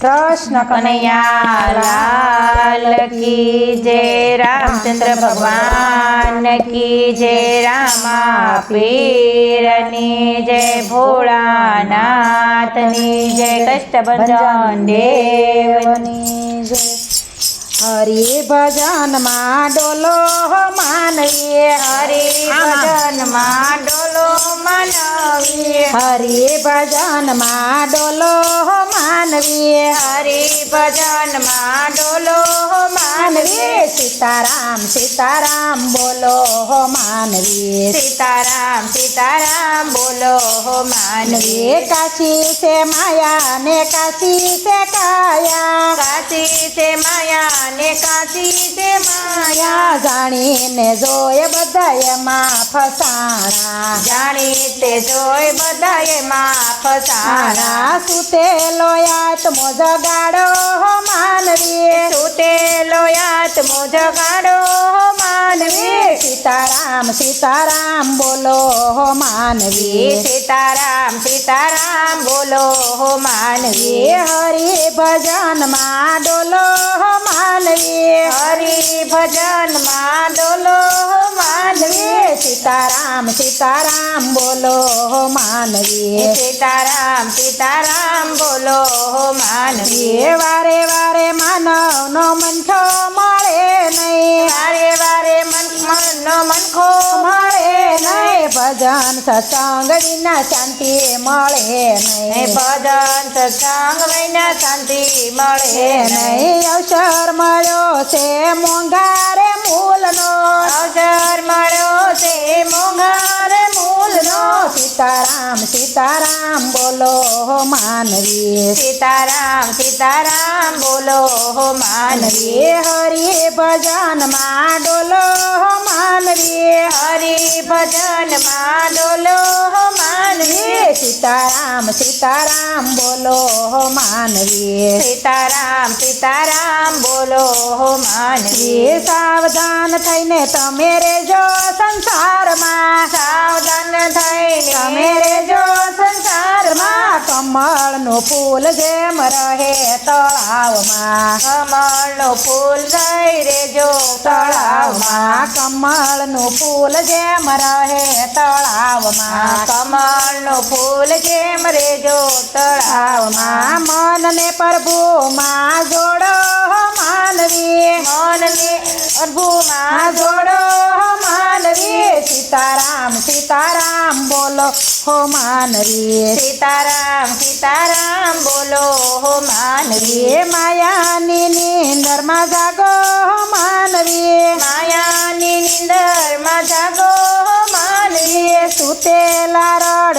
કૃષ્ણ કનૈયા લાલ કી જય રામચંદ્ર ભગવાન કી જય રામા પીરની જય ભોળાનાથની જય કષ્ટભંજન દેવની જય. હરિ ભજનમાં ડોલો માનવીએ હરિ ભજનમાં ડોલો માનવીએ. હરિ ભજનમાં ડોલો માનવીએ હરિ ભજનમાં ડોલો માનવીએ માનવીએ સીતારામ સીતારામ બોલો માનવીએ સીતારામ સીતારામ બોલો માનવીએ માનવીએ કાશી છે માયા ને કાશી છે કાશી માયા જાણીને જોય બધા એમાં ફસાણા. જાણી તે જોય બધા એમાં ફસાણા. સુતેલો આત્મો જગાડો માનવીએ. સુતેલો આત્મો જગાડો માનવી સીતારામ સીતારામ બોલો માનવી સીતારામ સીતારામ બોલો માનવી એ હરિ ભજનમાં ડોલો ભજનમાં ડોલો માનવી? માનવીએ સીતારામ સીતારામ બોલો માનવીએ સીતારામ સીતારામ બોલો માનવી. એ વારે વારે માનવનો મંથો મળે નહીં. વારે વારે મન મનનો મનખો મળે નહીં. ભજન સત્સંગ વિના શાંતિ મળે નહીં. ભજન સત્સંગ વિના શાંતિ મળે નહીં. અવસર મોંઘારે મૂલનો અવસર મળ્યો છે મોંઘાર મૂલનો. સીતારામ સીતારામ બોલો માનવી સીતારામ સીતારામ બોલો માનવી એ હરિ ભજનમાં ડોલો માનવી હરિ ભજનમાં ડોલો સીતારામ સીતારામ બોલો માનવી સીતારામ સીતારામ બોલો માનવી એ સાવધાન થઈને તમે રેજો સંસારમાં સાવધાન થઈને તમે રેજો સંસારમાં કમળનું ફૂલ જેમ રહે તળાવમાં કમળનું ફૂલ જઈ રેજો તળાવમાં તળાવમાં કમળનું ફૂલ જેમ રહે તળાવમાં કમળનું ફૂલ જેમ રેજો તળાવમાં તળાવમાં? મનને પ્રભુમાં જોડો માનવી મનને અર્ભુમાં જોડો માનવી સીતારામ સીતારામ બોલો હો માનવી સીતારામ સીતારામ બોલો માનવી એ માયાની નીંદરમાં જાગો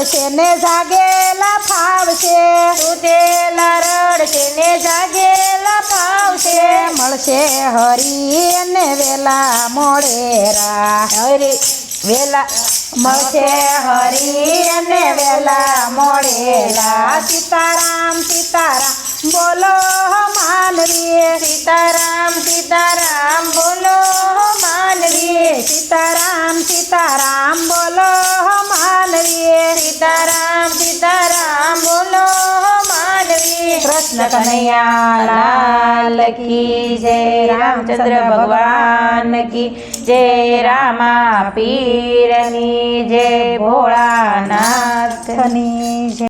રડશે ને જાગેલા ફાવશે? સુતેલા રડશે ને જાગેલા ફાવશે? મળશે હરી અને વેલા મોડેરા હરી વેલા મળશે હરી અને વેલા મોડેલા સીતારામ સીતારામ બોલો માનરી સીતારામ સીતારામ બોલો કૃષ્ણ કનૈયા લાલ કી જય રામચંદ્ર ભગવાન કી જય રામા પીરની જય ભોળાનાથની લાલની